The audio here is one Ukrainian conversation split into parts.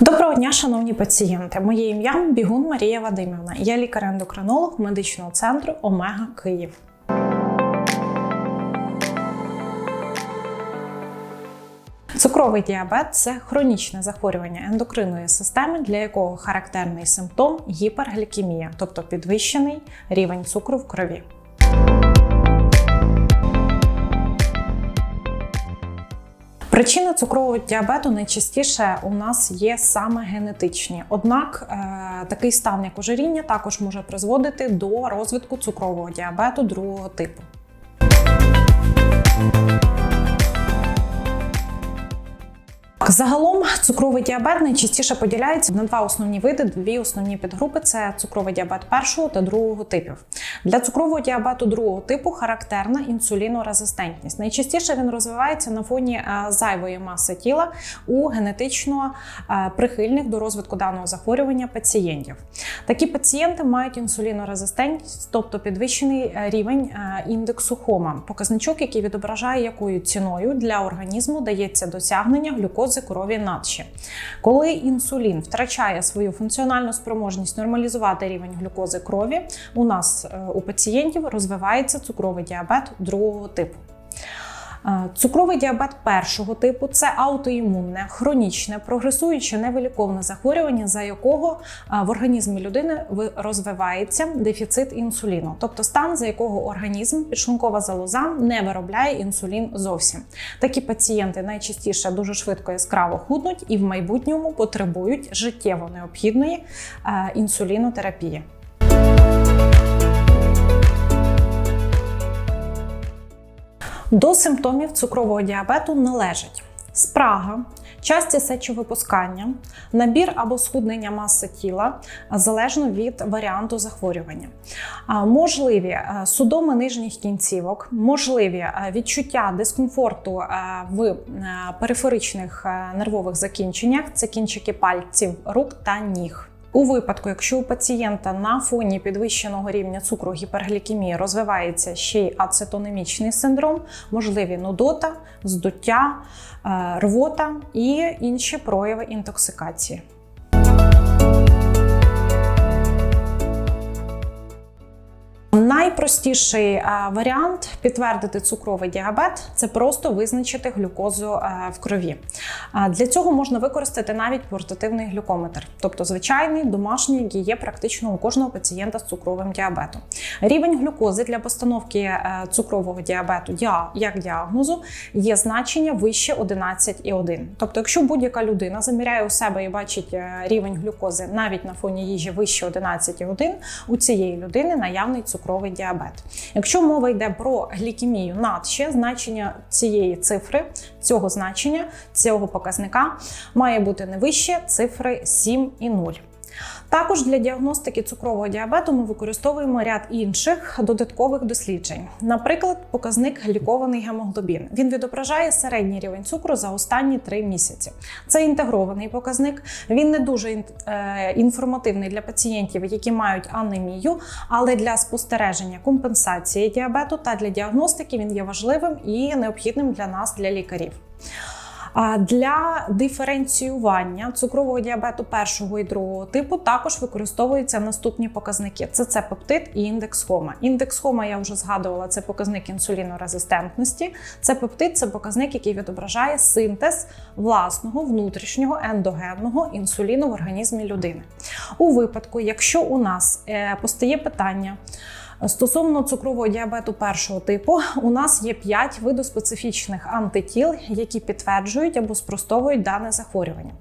Доброго дня, шановні пацієнти. Моє ім'я Бігун Марія Вадимівна. Я лікар-ендокринолог медичного центру Омега Київ. Цукровий діабет це хронічне захворювання ендокринної системи, для якого характерний симптом гіперглікемія, тобто підвищений рівень цукру в крові. Причини цукрового діабету найчастіше у нас є саме генетичні. Однак е, такий стан, як ожиріння, також може призводити до розвитку цукрового діабету другого типу. Загалом цукровий діабет найчастіше поділяється на два основні види, дві основні підгрупи це цукровий діабет першого та другого типів. Для цукрового діабету другого типу характерна інсулінорезистентність. Найчастіше він розвивається на фоні е, зайвої маси тіла у генетично е, прихильних до розвитку даного захворювання пацієнтів. Такі пацієнти мають інсулінорезистентність, тобто підвищений е, рівень індексу хома, показничок, який відображає, якою ціною для організму дається досягнення глюкози крові надші. Коли інсулін втрачає свою функціональну спроможність нормалізувати рівень глюкози крові, у нас у пацієнтів розвивається цукровий діабет другого типу. Цукровий діабет першого типу це аутоімунне, хронічне, прогресуюче невиліковне захворювання, за якого в організмі людини розвивається дефіцит інсуліну, тобто стан, за якого організм, підшлункова залоза не виробляє інсулін зовсім. Такі пацієнти найчастіше дуже швидко яскраво худнуть і в майбутньому потребують життєво необхідної інсулінотерапії. До симптомів цукрового діабету належать спрага, часті сечовипускання, набір або схуднення маси тіла залежно від варіанту захворювання, можливі судоми нижніх кінцівок, можливі відчуття дискомфорту в периферичних нервових закінченнях, це кінчики пальців, рук та ніг. У випадку, якщо у пацієнта на фоні підвищеного рівня цукру гіперглікемії розвивається ще й ацетонемічний синдром, можливі нудота, здуття, е, рвота і інші прояви інтоксикації. Найпростіший е, варіант підтвердити цукровий діабет це просто визначити глюкозу е, в крові. Для цього можна використати навіть портативний глюкометр, тобто звичайний домашній, який є практично у кожного пацієнта з цукровим діабетом. Рівень глюкози для постановки е, цукрового діабету як діагнозу є значення вище 11,1. Тобто, якщо будь-яка людина заміряє у себе і бачить рівень глюкози навіть на фоні їжі вище 11,1, у цієї людини наявний цукровий цукровий діабет. Якщо мова йде про глікемію надще, значення цієї цифри, цього значення, цього показника має бути не вище цифри 7 і 0. Також для діагностики цукрового діабету ми використовуємо ряд інших додаткових досліджень. Наприклад, показник глікований гемоглобін. Він відображає середній рівень цукру за останні три місяці. Це інтегрований показник. Він не дуже е, інформативний для пацієнтів, які мають анемію, але для спостереження компенсації діабету та для діагностики він є важливим і необхідним для нас, для лікарів. Для диференціювання цукрового діабету першого і другого типу також використовуються наступні показники: це це пептид і індекс хома. Індекс хома я вже згадувала, це показник інсулінорезистентності. Це пептид це показник, який відображає синтез власного внутрішнього ендогенного інсуліну в організмі людини. У випадку, якщо у нас е, постає питання. Стосовно цукрового діабету першого типу, у нас є 5 видоспецифічних антитіл, які підтверджують або спростовують дане захворювання.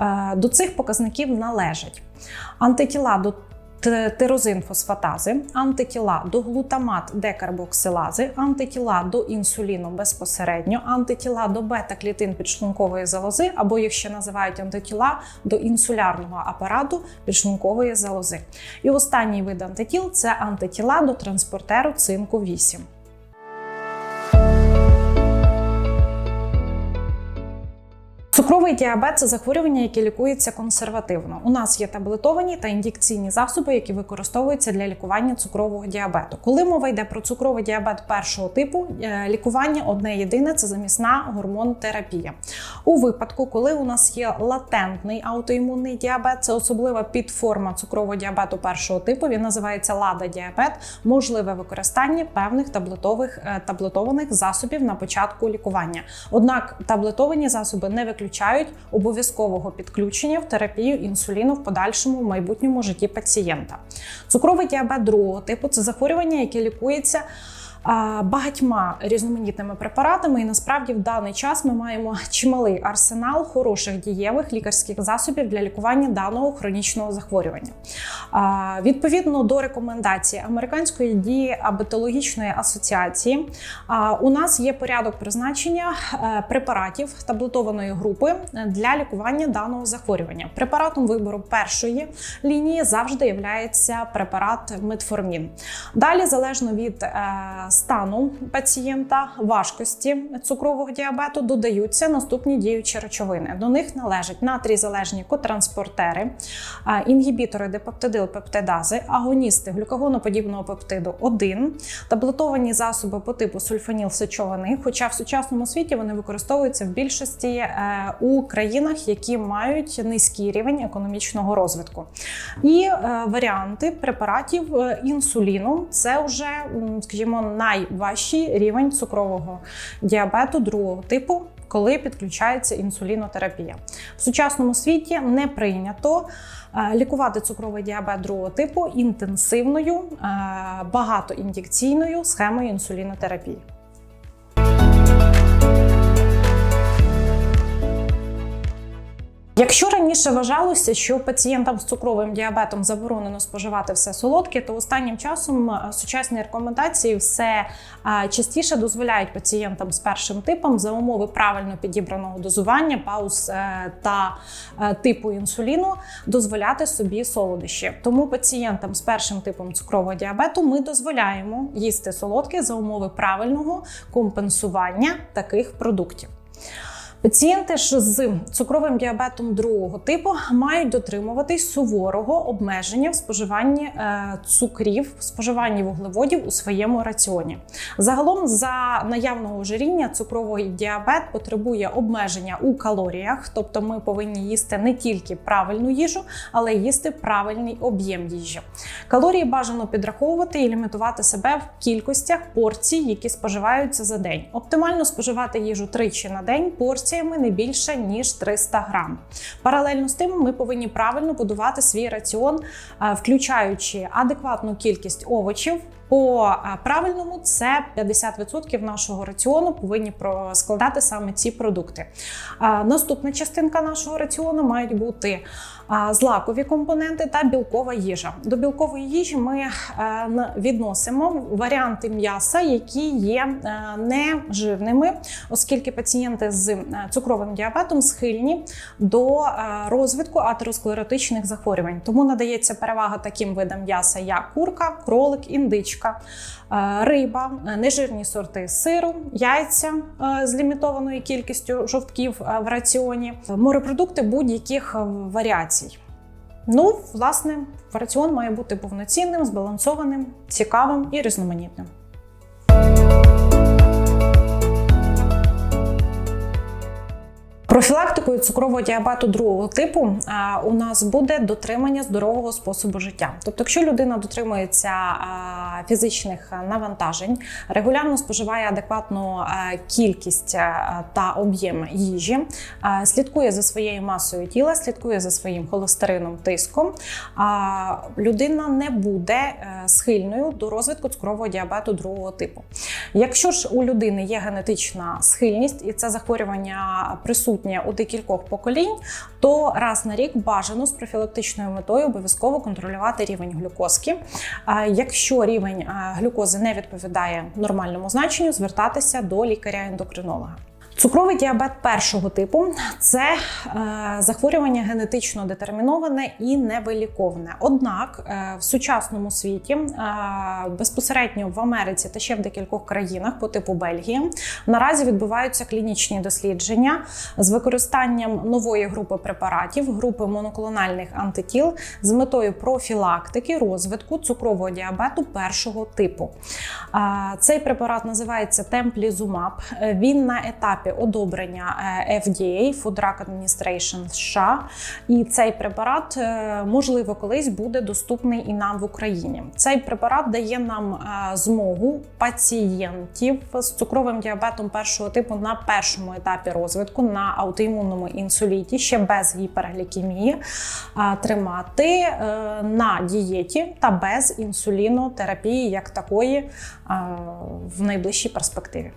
Е, до цих показників належать антитіла до тирозинфосфатази, антитіла до глутамат декарбоксилази, антитіла до інсуліну безпосередньо, антитіла до бета-клітин підшлункової залози, або їх ще називають антитіла до інсулярного апарату підшлункової залози. І останній вид антитіл це антитіла до транспортеру цинку 8. Цукровий діабет це захворювання, яке лікується консервативно. У нас є таблетовані та ін'єкційні засоби, які використовуються для лікування цукрового діабету. Коли мова йде про цукровий діабет першого типу, е, лікування одне єдине це замісна гормонотерапія. У випадку, коли у нас є латентний аутоімунний діабет, це особлива підформа цукрового діабету першого типу. Він називається лада діабет, можливе використання певних таблетових е, таблетованих засобів на початку лікування. Однак таблетовані засоби не виключають обов'язкового підключення в терапію інсуліну в подальшому в майбутньому житті пацієнта. Цукровий діабет другого типу це захворювання, яке лікується. Багатьма різноманітними препаратами, і насправді в даний час ми маємо чималий арсенал хороших дієвих лікарських засобів для лікування даного хронічного захворювання. Відповідно до рекомендацій Американської діабетологічної асоціації, у нас є порядок призначення е, препаратів таблетованої групи для лікування даного захворювання. Препаратом вибору першої лінії завжди є препарат метформін. Далі, залежно від е, стану пацієнта, важкості цукрового діабету, додаються наступні діючі речовини. До них належать натрій-залежні котранспортери, інгібітори депептидилпептидази, агоністи глюкагоноподібного пептиду 1, таблетовані засоби по типу сульфанілсечованих, хоча в сучасному світі вони використовуються в більшості е, у країнах, які мають низький рівень економічного розвитку. І е, варіанти препаратів е, інсуліну це вже, скажімо, найважчий рівень цукрового діабету другого типу. Коли підключається інсулінотерапія в сучасному світі не прийнято е, лікувати цукровий діабет другого типу інтенсивною е, багатоін'єкційною схемою інсулінотерапії. Якщо раніше вважалося, що пацієнтам з цукровим діабетом заборонено споживати все солодке, то останнім часом е, сучасні рекомендації все е, частіше дозволяють пацієнтам з першим типом за умови правильно підібраного дозування, пауз е, та типу інсуліну дозволяти собі солодощі. Тому пацієнтам з першим типом цукрового діабету ми дозволяємо їсти солодке за умови правильного компенсування таких продуктів. Пацієнти ж з цукровим діабетом другого типу мають дотримуватись суворого обмеження в споживанні е, цукрів, в споживанні вуглеводів у своєму раціоні. Загалом, за наявного ожиріння, цукровий діабет потребує обмеження у калоріях, тобто ми повинні їсти не тільки правильну їжу, але й їсти правильний об'єм їжі. Калорії бажано підраховувати і лімітувати себе в кількостях порцій, які споживаються за день. Оптимально споживати їжу тричі на день. Порції порціями не більше ніж 300 грам. Паралельно з тим, ми повинні правильно будувати свій раціон, е, включаючи адекватну кількість овочів. По е, правильному це 50% нашого раціону повинні складати саме ці продукти. Е, наступна частинка нашого раціону мають бути злакові компоненти та білкова їжа. До білкової їжі ми відносимо варіанти м'яса, які є нежирними, оскільки пацієнти з цукровим діабетом схильні до е, розвитку атеросклеротичних захворювань. Тому надається перевага таким видам м'яса, як курка, кролик, індичка, е, риба, е, нежирні сорти сиру, яйця з лімітованою кількістю жовтків в раціоні, морепродукти будь-яких варіацій. Ну, власне, раціон має бути повноцінним, збалансованим, цікавим і різноманітним. Профілактикою цукрового діабету другого типу у нас буде дотримання здорового способу життя. Тобто, якщо людина дотримується фізичних навантажень, регулярно споживає адекватну кількість та об'єм їжі, слідкує за своєю масою тіла, слідкує за своїм холестерином, тиском, людина не буде е, схильною до розвитку цукрового діабету другого типу. Якщо ж у людини є генетична схильність і це захворювання присутнє присутнє у декількох поколінь, то раз на рік бажано з профілактичною метою обов'язково контролювати рівень глюкозки. Якщо рівень глюкози не відповідає нормальному значенню, звертатися до лікаря-ендокринолога. Цукровий діабет першого типу це е, захворювання генетично детерміноване і невиліковне. Однак е, в сучасному світі е, безпосередньо в Америці та ще в декількох країнах по типу Бельгії наразі відбуваються клінічні дослідження з використанням нової групи препаратів, групи моноклональних антитіл з метою профілактики розвитку цукрового діабету першого типу. Е, Цей препарат називається. Е, Він на етапі одобрення е, FDA, Food Drug Administration США. І цей препарат, е, можливо, колись буде доступний і нам в Україні. Цей препарат дає нам е, змогу пацієнтів з цукровим діабетом першого типу на першому етапі розвитку на аутоімунному інсуліті, ще без гіперглікемії, тримати на дієті та без інсулінотерапії як такої в найближчій перспективі.